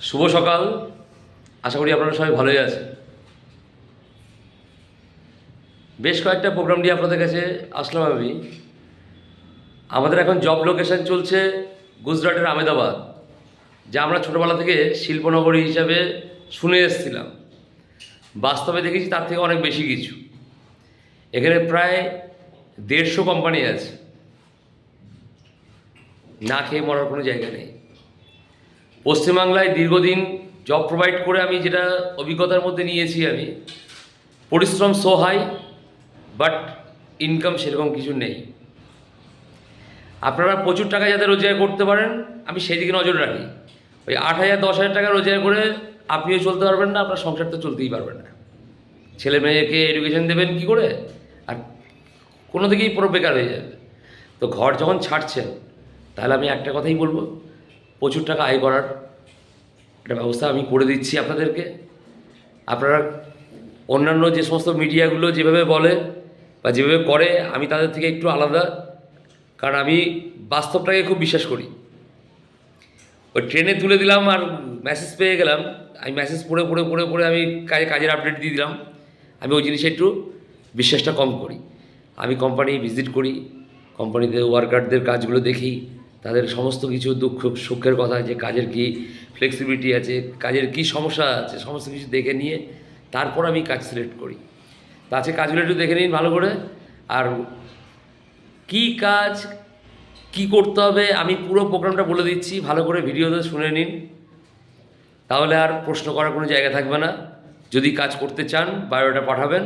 শুভ সকাল। আশা করি আপনারা সবাই ভালোই আছেন। বেশ কয়েকটা প্রোগ্রাম নিয়ে আপনাদের কাছে আসলাম আমি। আমাদের এখন জব লোকেশন চলছে গুজরাটের আমেদাবাদ যা আমরা ছোটোবেলা থেকে শিল্পনগরী হিসাবে শুনে এসেছিলাম। বাস্তবে দেখেছি তার থেকে অনেক বেশি কিছু। এখানে প্রায় দেড়শো কোম্পানি আছে। না খেয়ে মরার কোনো জায়গা নেই। পশ্চিমবাংলায় দীর্ঘদিন জব প্রোভাইড করে আমি যেটা অভিজ্ঞতার মধ্যে নিয়েছি আমি, পরিশ্রম সো হাই বাট ইনকাম সেরকম কিছু নেই। আপনারা প্রচুর টাকা যাতে রোজগার করতে পারেন, আমি সেই দিকে নজর রাখি। ওই আট হাজার, দশ হাজার টাকা রোজগার করে আপনিও চলতে পারবেন না, আপনার সংসার তো চলতেই পারবেন না। ছেলে মেয়েকে এডুকেশন দেবেন কি করে? আর কোনো দিকেই পুরো বেকার হয়ে যাবে। তো ঘর যখন ছাড়ছেন, তাহলে আমি একটা কথাই বলব প্রচুর টাকা আয় করার একটা ব্যবস্থা আমি করে দিচ্ছি আপনাদেরকে। আপনারা অন্যান্য যে সমস্ত মিডিয়াগুলো যেভাবে বলে বা যেভাবে করে, আমি তাদের থেকে একটু আলাদা। কারণ আমি বাস্তবটাকে খুব বিশ্বাস করি। ওই ট্রেনে তুলে দিলাম আর মেসেজ পেয়ে গেলাম। আমি মেসেজ পড়ে পড়ে পড়ে পড়ে আমি কাজে, কাজের আপডেট দিয়ে দিলাম। আমি ওই জিনিসে একটু বিশ্বাসটা কম করি। আমি কোম্পানি ভিজিট করি কোম্পানিতে ওয়ার্কারদের কাজগুলো দেখি। তাদের সমস্ত কিছু দুঃখ, সুখের কথা যে কাজের কি ফ্লেক্সিবিলিটি আছে, কাজের কি সমস্যা আছে, সমস্ত কিছু দেখে নিয়ে তারপর আমি কাজ সিলেক্ট করি। তা আছে কাজগুলো একটু দেখে নিন ভালো করে। আর কি কাজ, কি করতে হবে, আমি পুরো প্রোগ্রামটা বলে দিচ্ছি, ভালো করে ভিডিওতে শুনে নিন। তাহলে আর প্রশ্ন করার কোনো জায়গা থাকবে না। যদি কাজ করতে চান বায়োডাটা পাঠাবেন,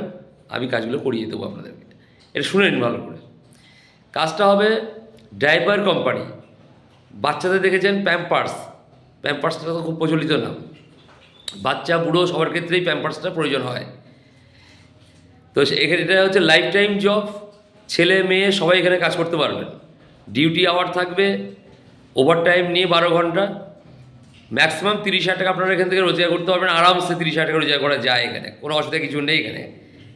আমি কাজগুলো করিয়ে দেবো আপনাদেরকে। এটা শুনে নিন ভালো করে। কাজটা হবে ড্রাইভার কোম্পানি বাচ্চাদের দেখেছেন প্যাম্পার্স প্যাম্পার্সটা তো খুব প্রচলিত নাম। বাচ্চা, বুড়ো সবার ক্ষেত্রেই প্যাম্পার্সটা প্রয়োজন হয়। তো এখানে এটা হচ্ছে লাইফ টাইম জব ছেলে, মেয়ে সবাই এখানে কাজ করতে পারবেন। ডিউটি আওয়ার থাকবে ওভার টাইম নিয়ে বারো ঘণ্টা। ম্যাক্সিমাম তিরিশ হাজার টাকা আপনারা এখান থেকে রোজগার করতে পারবেন। আরামসে তিরিশ হাজার টাকা রোজগার করা যায় এখানে। কোনো অসুবিধা কিছু নেই এখানে।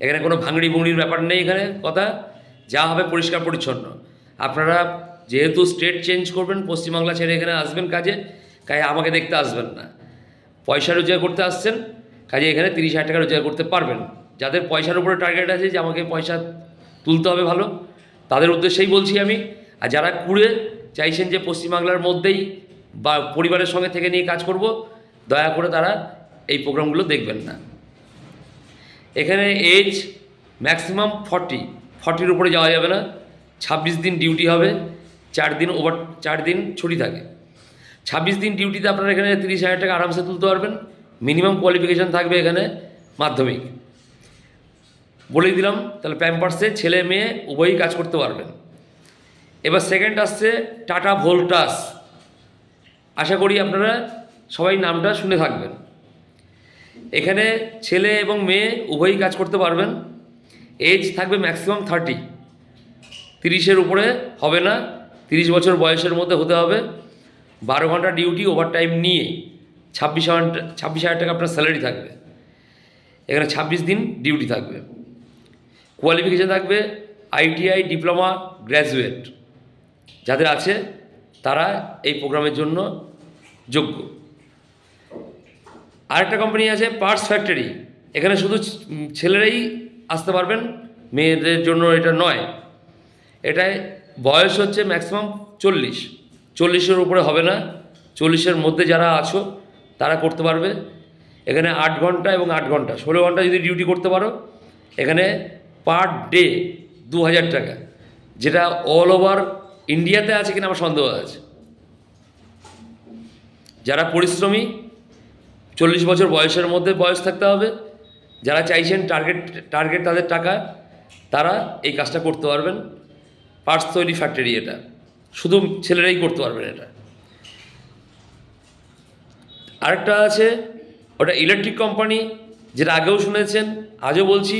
এখানে কোনো ভাঙড়ি ভুঙড়ির ব্যাপার নেই এখানে। কথা, যা হবে পরিষ্কার পরিচ্ছন্ন আপনারা যেহেতু স্টেট চেঞ্জ করবেন, পশ্চিমবাংলা ছেড়ে এখানে আসবেন কাজে কাজে আমাকে দেখতে আসবেন না। পয়সা রোজগার করতে আসছেন, কাজে এখানে তিরিশ হাজার টাকা রোজগার করতে পারবেন। যাদের পয়সার উপরে টার্গেট আছে যে আমাকে পয়সা তুলতে হবে ভালো, তাদের উদ্দেশ্যেই বলছি আমি, আর যারা কুড়ে চাইছেন যে পশ্চিমবাংলার মধ্যেই বা পরিবারের সঙ্গে থেকে নিয়ে কাজ করব, দয়া করে তারা এই প্রোগ্রামগুলো দেখবেন না। এখানে এজ ম্যাক্সিমাম ফর্টি ফর্টির উপরে যাওয়া যাবে না। ছাব্বিশ দিন ডিউটি হবে। চার দিন ওভার চার দিন ছুটি থাকে। ছাব্বিশ দিন ডিউটিতে আপনারা এখানে তিরিশ হাজার টাকা আরামসে তুলতে পারবেন। মিনিমাম কোয়ালিফিকেশান থাকবে এখানে মাধ্যমিক। বলে দিলাম, তাহলে প্যাম্পার্সে ছেলে মেয়ে উভয়ই কাজ করতে পারবেন। এবার সেকেন্ড আসছে টাটা ভোল্টাস আশা করি আপনারা সবাই নামটা শুনে থাকবেন। এখানে ছেলে এবং মেয়ে উভয়ই কাজ করতে পারবেন। এজ থাকবে ম্যাক্সিমাম থার্টি তিরিশের উপরে হবে না। তিরিশ বছর বয়সের মধ্যে হতে হবে। বারো ঘণ্টা ডিউটি ওভার টাইম নিয়ে ছাব্বিশ ঘণ্টা ছাব্বিশ হাজার টাকা আপনার স্যালারি থাকবে। এখানে ছাব্বিশ দিন ডিউটি থাকবে। কোয়ালিফিকেশান থাকবে আইটিআই ডিপ্লোমা গ্র্যাজুয়েট যাদের আছে, তারা এই প্রোগ্রামের জন্য যোগ্য। আরেকটা কোম্পানি আছে পার্টস ফ্যাক্টরি এখানে শুধু ছেলেরাই আসতে পারবেন, মেয়েদের জন্য এটা নয়। এটায় বয়স হচ্ছে ম্যাক্সিমাম চল্লিশ। চল্লিশের উপরে হবে না। চল্লিশের মধ্যে যারা আছো, তারা করতে পারবে। এখানে আট ঘণ্টা এবং আট ঘণ্টা। ষোলো ঘণ্টা যদি ডিউটি করতে পারো, এখানে পার ডে দু হাজার টাকা। যেটা অল ওভার ইন্ডিয়াতে আছে কিনা আমার সন্দেহ আছে। যারা পরিশ্রমী, চল্লিশ বছর বয়সের মধ্যে বয়স থাকতে হবে। যারা চাইছেন টার্গেট টার্গেট তাদের টাকা, তারা এই কাজটা করতে পারবেন। পার্টস তৈরি ফ্যাক্টরি এটা। শুধু ছেলেরাই করতে পারবেন এটা। আরেকটা আছে, ওটা ইলেকট্রিক কোম্পানি যেটা আগেও শুনেছেন, আজও বলছি,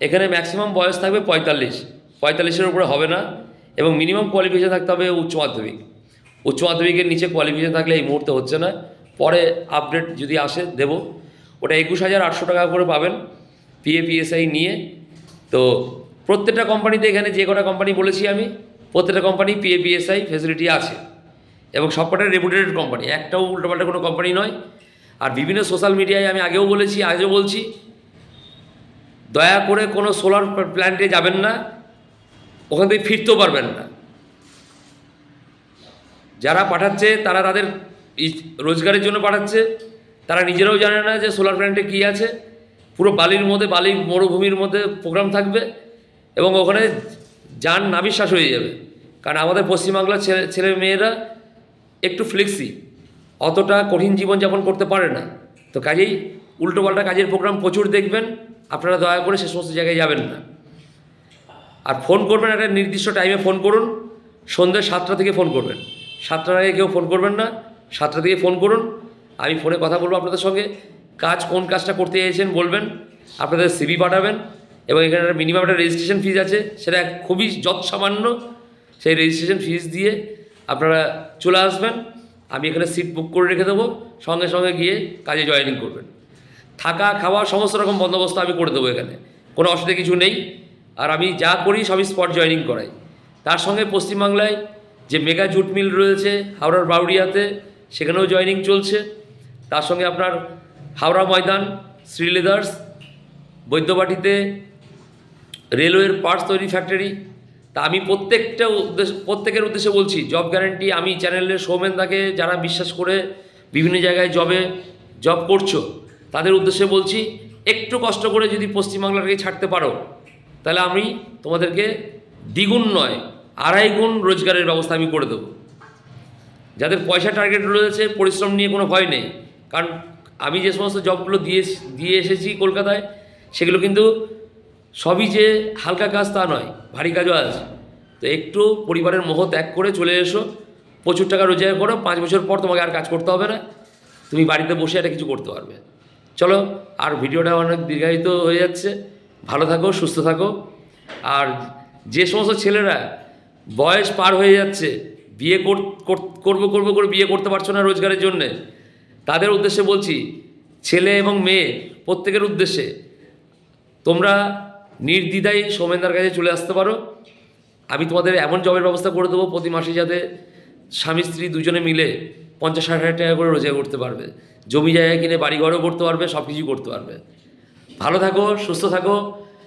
এখানে ম্যাক্সিমাম বয়স থাকবে পঁয়তাল্লিশ। পঁয়তাল্লিশের উপরে হবে না, এবং মিনিমাম কোয়ালিফিকেশন থাকতে হবে উচ্চ মাধ্যমিক। উচ্চ মাধ্যমিকের নিচে কোয়ালিফিকেশন থাকলে এই মুহূর্তে হচ্ছে না। পরে আপডেট যদি আসে, দেব। ওটা একুশ হাজার আটশো টাকা করে পাবেন পিএপিএসআই নিয়ে। তো প্রত্যেকটা কোম্পানিতে এখানে যে কটা কোম্পানি বলেছি আমি, প্রত্যেকটা কোম্পানি পিএপিএসআই ফেসিলিটি আছে। এবং সবকটা রেপুটেড কোম্পানি, একটাও উল্টোপাল্টা কোনো কোম্পানি নয়। আর বিভিন্ন সোশ্যাল মিডিয়ায় আমি আগেও বলেছি, আজও বলছি, দয়া করে কোনো সোলার প্ল্যান্টে যাবেন না, ওখান থেকে ফিরতেও পারবেন না। যারা পাঠাচ্ছে, তারা তাদের রোজগারের জন্য পাঠাচ্ছে। তারা নিজেরাও জানে না যে সোলার প্ল্যান্টে কী আছে। পুরো বালির মধ্যে বালি মরুভূমির মধ্যে প্রোগ্রাম থাকবে। এবং ওখানে যান নাবিশ্বাস হয়ে যাবে। কারণ আমাদের পশ্চিমবাংলার ছেলে ছেলে মেয়েরা একটু ফ্লেক্সি অতটা কঠিন জীবনযাপন করতে পারে না। তো কাজেই উল্টোপাল্টা কাজের প্রোগ্রাম প্রচুর দেখবেন, আপনারা দয়া করে সে সমস্ত জায়গায় যাবেন না। আর ফোন করবেন, একটা নির্দিষ্ট টাইমে ফোন করুন, সন্ধ্যে সাতটা থেকে ফোন করবেন। সাতটার আগে কেউ ফোন করবেন না, সাতটা থেকে ফোন করুন। আমি ফোনে কথা বলব আপনাদের সঙ্গে। কাজ কোন কাজটা করতে চাইছেন বলবেন, আপনাদের সিবি পাঠাবেন এবং এখানে একটা মিনিমাম একটা রেজিস্ট্রেশন ফিজ আছে, সেটা খুবই যৎ সামান্য সেই রেজিস্ট্রেশন ফিজ দিয়ে আপনারা চলে আসবেন। আমি এখানে সিট বুক করে রেখে দেবো, সঙ্গে সঙ্গে গিয়ে কাজে জয়েনিং করবেন। থাকা, খাওয়া, সমস্ত রকম বন্দোবস্ত আমি করে দেবো এখানে। কোনো অসুবিধা কিছু নেই। আর আমি যা করি সবই স্পট জয়েনিং করাই। তার সঙ্গে পশ্চিমবাংলায় যে মেগা জুট মিল রয়েছে, হাওড়ার বাউরিয়াতে সেখানেও জয়েনিং চলছে। তার সঙ্গে আপনার হাওড়া ময়দান, শ্রীলেদার্স, বৈদ্যবাটিতে রেলওয়ের পার্টস তৈরি ফ্যাক্টরি তা আমি প্রত্যেকটা উদ্দেশ্য প্রত্যেকের উদ্দেশ্যে বলছি জব গ্যারান্টি আমি চ্যানেলের সৌমেনদাকে যারা বিশ্বাস করে বিভিন্ন জায়গায় জবে জব করছ, তাদের উদ্দেশ্যে বলছি, একটু কষ্ট করে যদি পশ্চিমবাংলাটাকে ছাড়তে পারো, তাহলে আমি তোমাদেরকে দ্বিগুণ নয়, আড়াই গুণ রোজগারের ব্যবস্থা আমি করে দেবো। যাদের পয়সা টার্গেট রয়েছে, পরিশ্রম নিয়ে কোনো ভয় নেই, কারণ আমি যে সমস্ত জবগুলো দিয়ে দিয়ে এসেছি কলকাতায়, সেগুলো কিন্তু সবই যে হালকা কাজ তা নয়, ভারী কাজও আছে। তো একটু পরিবারের মোহ ত্যাগ করে চলে এসো, প্রচুর টাকা রোজগার করো, পাঁচ বছর পর তোমাকে আর কাজ করতে হবে না। তুমি বাড়িতে বসে একটা কিছু করতে পারবে। চলো, আর ভিডিওটা অনেক দীর্ঘায়িত হয়ে যাচ্ছে। ভালো থাকো, সুস্থ থাকো। আর যে সমস্ত ছেলেরা বয়স পার হয়ে যাচ্ছে, বিয়ে কর- কর- করব করব, করে বিয়ে করতে পারছ না রোজগারের জন্যে, তাদের উদ্দেশ্যে বলছি, ছেলে এবং মেয়ে প্রত্যেকের উদ্দেশ্যে তোমরা নির্দ্বিধায় সৌমেনদার কাছে চলে আসতে পারো। আমি তোমাদের এমন জবের ব্যবস্থা করে দেবো প্রতি মাসে যাতে স্বামী স্ত্রী দুজনে মিলে পঞ্চাশ ষাট হাজার টাকা করে রোজগার করতে পারবে। জমি জায়গা কিনে বাড়ি ঘরও করতে পারবে সব কিছু করতে পারবে। ভালো থাকো, সুস্থ থাকো।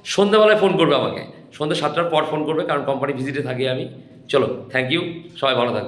সন্ধ্যেবেলায় ফোন করবে আমাকে। সন্ধ্যে সাতটার পর ফোন করবে, কারণ কোম্পানি ভিজিটে থাকি আমি। চলো থ্যাংক ইউ সবাই ভালো থাকো।